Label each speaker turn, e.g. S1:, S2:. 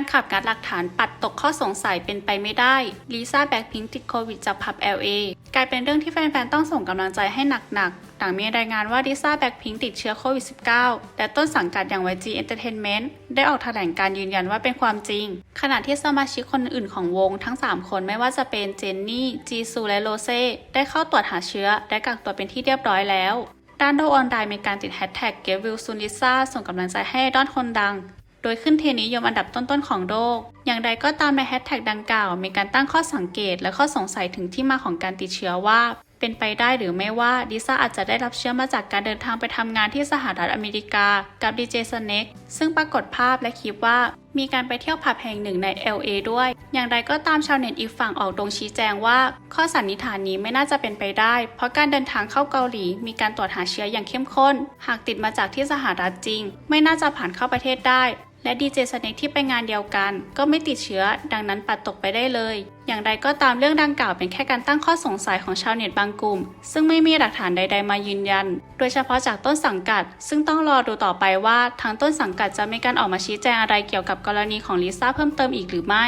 S1: นคลับงัดหลักฐานปัดตกข้อสงสัยเป็นไปไม่ได้ลิซ่าแบ็คพิงติดโควิดจากผับ LA กลายเป็นเรื่องที่แฟนๆ ต้องส่งกำลังใจให้หนักๆหลังมีรายงานว่าลิซ่าแบ็คพิงติดเชื้อโควิด -19 และต้นสังกัดอย่าง YG Entertainment ได้ออกแถลงการยืนยันว่าเป็นความจริง ขณะที่สมาชิกคนอื่นของวงทั้ง 3 คนไม่ว่าจะเป็นเจนนี่ จีซู และโรเซ่ได้เข้าตรวจหาเชื้อ และกักตัวเป็นที่เรียบร้อยแล้วด้านโลกออนไลน์มีการติดแฮชแท็กเกวิลซูนิซ่าส่งกำลังใจให้ไอดอนคนดัง ดยขึ้นเทนิยมอันดับต้นๆของโลก อย่างใดก็ตามในแฮชแท็กดังกล่าว มีการตั้งข้อสังเกตและข้อสงสัยถึงที่มาของการติดเชื้อว่า เป็นไปได้หรือไม่ว่าดิซ่าอาจจะได้รับเชื้อมาจากการเดินทางไปทำงานที่สหรัฐอเมริกา กับดีเจสเน็กซึ่งปรากฏภาพและคลิปว่ามีการไปเที่ยวผับแห่งหนึ่งใน LA ด้วย อย่างไรก็ตามชาวเน็ตอีกฝั่งออกตรงชี้แจงว่า ข้อสันนิษฐานนี้ไม่น่าจะเป็นไปได้ เพราะการเดินทางเข้าเกาหลี มีการตรวจหาเชื้ออย่างเข้มข้น หากติดมาจากที่สหรัฐจริง ไม่น่าจะผ่านเข้าประเทศได้ และดีเจสเน็กที่ไปงานเดียวกัน ก็ไม่ติดเชื้อ ดังนั้นปัดตกไปได้เลย อย่างไรก็ตามเรื่องดังกล่าวเป็นแค่การตั้งข้อสงสัยของชาวเน็ตบางกลุ่ม ซึ่งไม่มีหลักฐานใด ๆ มายืนยัน โดยเฉพาะจากต้นสังกัด ซึ่งต้องรอดูต่อไปว่าทางต้นสังกัดจะมีการออกมาชี้แจงอะไรเกี่ยวกับกรณีของลิซ่าเพิ่มเติมอีกหรือไม่